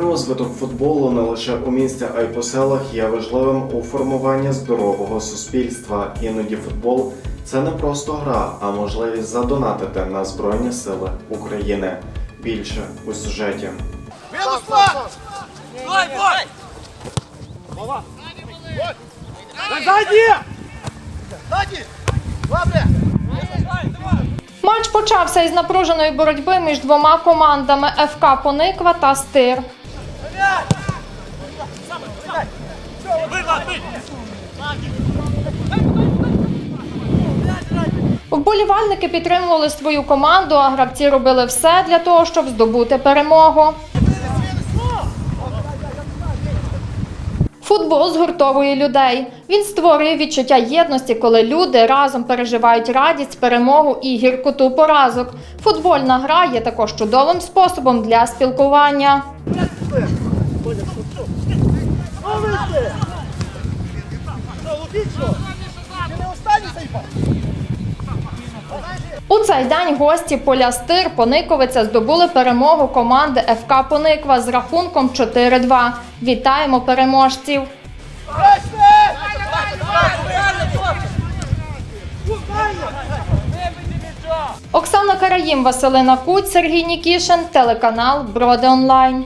Розвиток футболу не лише у місті, а й по селах є важливим у формуванні здорового суспільства. Іноді футбол це не просто гра, а можливість задонатити на Збройні Сили України. Більше у сюжеті. Матч почався із напруженої боротьби між двома командами ФК Пониква та Стир. Вболівальники підтримували свою команду, а гравці робили все для того, щоб здобути перемогу. Футбол згуртовує людей. Він створює відчуття єдності, коли люди разом переживають радість, перемогу і гіркоту поразок. Футбольна гра є також чудовим способом для спілкування. У цей день гості поля Стир Пониковиця здобули перемогу команди ФК Пониква з рахунком 4-2. Вітаємо переможців! Оксана Караїм, Василина Куть, Сергій Нікішин, телеканал Броди Онлайн.